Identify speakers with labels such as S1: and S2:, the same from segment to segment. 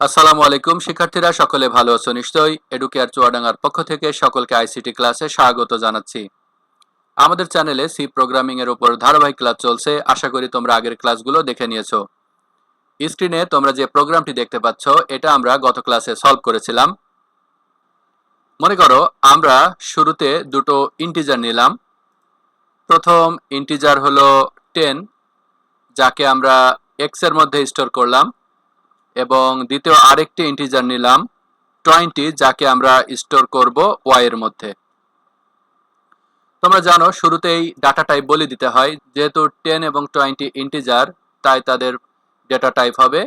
S1: আসসালামু আলাইকুম, শিক্ষার্থীরা, সকলে ভালো আছো? নিশ্চয়ই এডুকেয়ার চুয়াডাঙ্গার পক্ষ থেকে সকলকে আইসিটি ক্লাসে স্বাগত জানাচ্ছি। আমাদের চ্যানেলে সি প্রোগ্রামিং এর উপর ধারাবাহিক ক্লাস চলছে। আশা করি তোমরা আগের ক্লাসগুলো দেখে নিয়েছো। স্ক্রিনে তোমরা যে প্রোগ্রামটি দেখতে পাচ্ছ, এটা আমরা গত ক্লাসে সলভ করেছিলাম। মনে করো, আমরা শুরুতে দুটো ইন্টিজার নিলাম। প্রথম ইন্টিজার হলো টেন যাকে আমরা এক্সের মধ্যে স্টোর করলাম। এবং দ্বিতীয় আরেকটি ইন্টিজার নিলাম টোয়েন্টি যাকে আমরা স্টোর করব ওয়াই এর মধ্যে। তোমরা জানো, শুরুতেই ডাটা টাইপ বলে দিতে হয়, যেহেতু টেন এবং টোয়েন্টি ইন্টিজার তাই তাদের ডেটা টাইপ হবে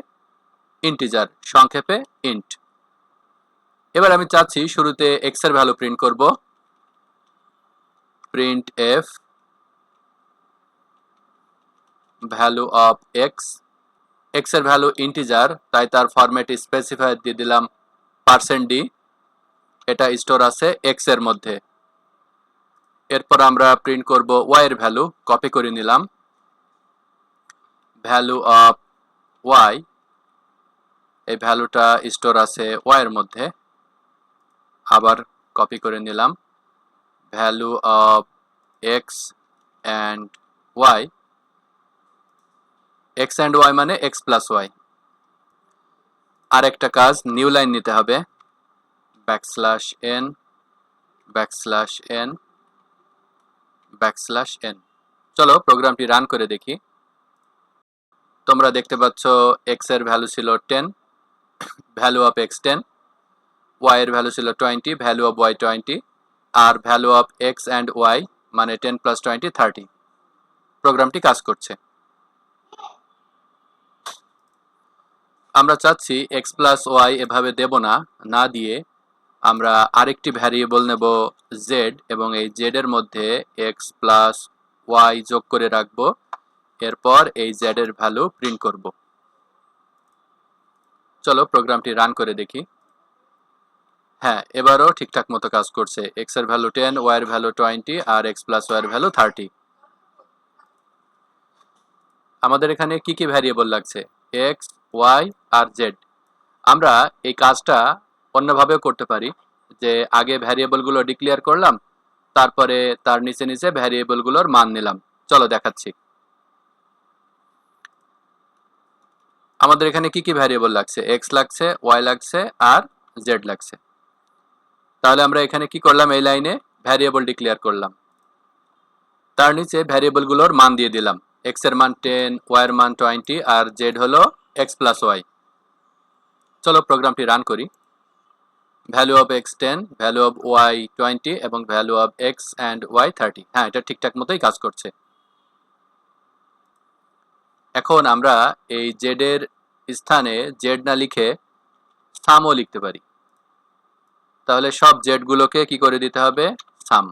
S1: ইন্টিজার সংক্ষেপে ইন্ট এবার আমি চাচ্ছি শুরুতে এক্সের ভ্যালু প্রিন্ট করব। Print F value of X এক্সের ভ্যালু ইন্টিজার তাই তার ফরম্যাট স্পেসিফায়ার দিয়ে দিলাম পার্সেন্ট ডি এটা স্টোর আছে এক্সের মধ্যে। এরপর আমরা প্রিন্ট করব ওয়াই এর ভ্যালু কপি করে নিলাম। ভ্যালু অফ ওয়াই এই ভ্যালুটা স্টোর আছে ওয়াই এর মধ্যে। আবার কপি করে নিলাম। Value of X and Y X and Y মানে এক্স প্লাস ওয়াই আর একটা কাজ নিউ লাইন নিতে হবে। Backslash N backslash N backslash N চলো প্রোগ্রামটি রান করে দেখি। তোমরা দেখতে পাচ্ছ এক্সের ভ্যালু ছিল ten value of X ten Y এর ভ্যালু ছিল twenty value of Y twenty R value of X and Y মানে টেন প্লাস টোয়েন্টি থার্টি প্রোগ্রামটি কাজ করছে। আমরা চাচ্ছি এক্স প্লাস ওয়াই এভাবে দেব না না দিয়ে আমরা আরেকটি ভ্যারিয়েবল নেব জেড এবং এই জেড এর মধ্যে এক্স প্লাস ওয়াই যোগ করে রাখব, এরপর এই জেড এর ভ্যালু প্রিন্ট করব। চলো প্রোগ্রামটি রান করে দেখি। হ্যাঁ এবারও ঠিকঠাক মতো কাজ করছে। এক্সের ভ্যালু টেন ওয়াই এর ভ্যালু টোয়েন্টি আর এক্স প্লাস ওয়াই এর ভ্যালু থার্টি আমাদের এখানে কি কি ভ্যারিয়েবল লাগছে? এক্স ওয়াই আর জেড। আমরা এই কাজটা অন্যভাবেও করতে পারি, যে আগে ভ্যারিয়েবলগুলো ডিক্লেয়ার করলাম, তারপরে তার নিচে নিচে ভ্যারিয়েবলগুলোর মান নিলাম। চলো দেখাচ্ছি। আমাদের এখানে কি কি ভ্যারিয়েবল লাগছে? এক্স লাগছে, ওয়াই লাগছে, আর জেড লাগছে। তাহলে আমরা এখানে কি করলাম? এই লাইনে ভ্যারিয়েবল ডিক্লেয়ার করলাম। তার নিচে ভ্যারিয়েবলগুলোর মান দিয়ে দিলাম। এক্সের মান টেন, ওয়াই এর মান টোয়েন্টি, আর জেড হলো এক্স প্লাস ওয়াই। চলো প্রোগ্রামটি রান করি। Value of X ten, value of Y twenty এবং value of X and Y thirty. হ্যাঁ এটা ঠিকঠাক মতোই কাজ করছে। এখন আমরা এই জেডের স্থানে জেড না লিখে সামও লিখতে পারি। তাহলে সব জেডগুলোকে কি করে দিতে হবে? সাম।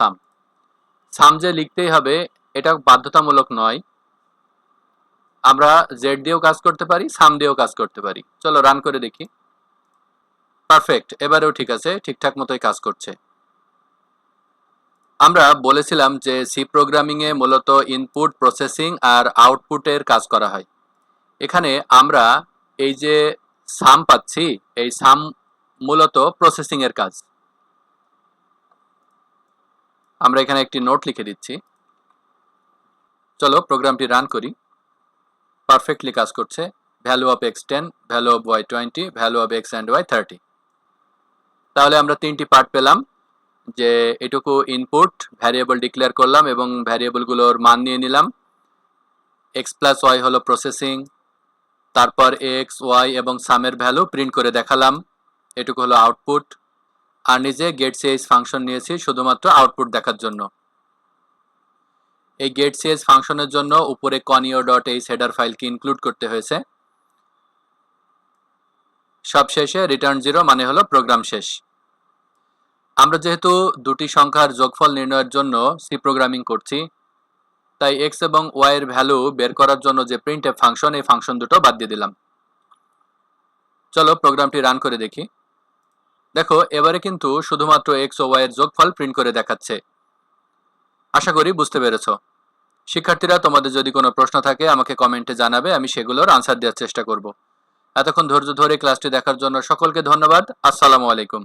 S1: সাম। সাম যে লিখতেই হবে, এটা বাধ্যতামূলক নয়। আমরা জেড দিয়েও কাজ করতে পারি, সাম দিয়েও কাজ করতে পারি। চলো রান করে দেখি। পারফেক্ট এবারেও ঠিক আছে, ঠিকঠাক মতোই কাজ করছে। আমরা বলেছিলাম যে সি প্রোগ্রামিং এ মূলত ইনপুট প্রসেসিং আর আউটপুটের কাজ করা হয়। এখানে আমরা এই যে সাম পাচ্ছি, এই সাম মূলত প্রসেসিং এর কাজ। আমরা এখানে একটি নোট লিখে দিচ্ছি। চলো প্রোগ্রামটি রান করি। পারফেক্টলি কাজ করছে। Value of X ten value of Y twenty value of X and Y thirty তাহলে আমরা তিনটি পার্ট পেলাম, যে এটুকু ইনপুট ভ্যারিয়েবল ডিক্লেয়ার করলাম এবং ভ্যারিয়েবলগুলোর মান নিয়ে নিলাম। এক্স প্লাস ওয়াই হলো প্রসেসিং তারপর এক্স ওয়াই এবং সামের ভ্যালু প্রিন্ট করে দেখালাম। এটুকু হলো আউটপুট আর নিজে গেট সিএইচ ফাংশন নিয়েছি, শুধুমাত্র আউটপুট দেখার জন্য। এই গেট সিএস ফাংশনের জন্য উপরে কনিও ডট এইচ হেডার ফাইলকে ইনক্লুড করতে হয়েছে। সবশেষে রিটার্ন জিরো মানে হলো প্রোগ্রাম শেষ। আমরা যেহেতু দুটি সংখ্যার যোগফল নির্ণয়ের জন্য সি প্রোগ্রামিং করছি, তাই এক্স এবং ওয়াই এর ভ্যালু বের করার জন্য যে প্রিন্ট ফাংশন এই ফাংশন দুটো বাদ দিয়ে দিলাম। চলো প্রোগ্রামটি রান করে দেখি। দেখো, এবারে কিন্তু শুধুমাত্র এক্স ও ওয়াই এর যোগফল প্রিন্ট করে দেখাচ্ছে। আশা করি বুঝতে পেরেছ। শিক্ষার্থীরা, তোমাদের যদি কোনো প্রশ্ন থাকে, আমাকে কমেন্টে জানাবে, আমি সেগুলোর আনসার দেওয়ার চেষ্টা করব। এতক্ষণ ধৈর্য ধরে ক্লাসটি দেখার জন্য সকলকে ধন্যবাদ। আসসালামু আলাইকুম।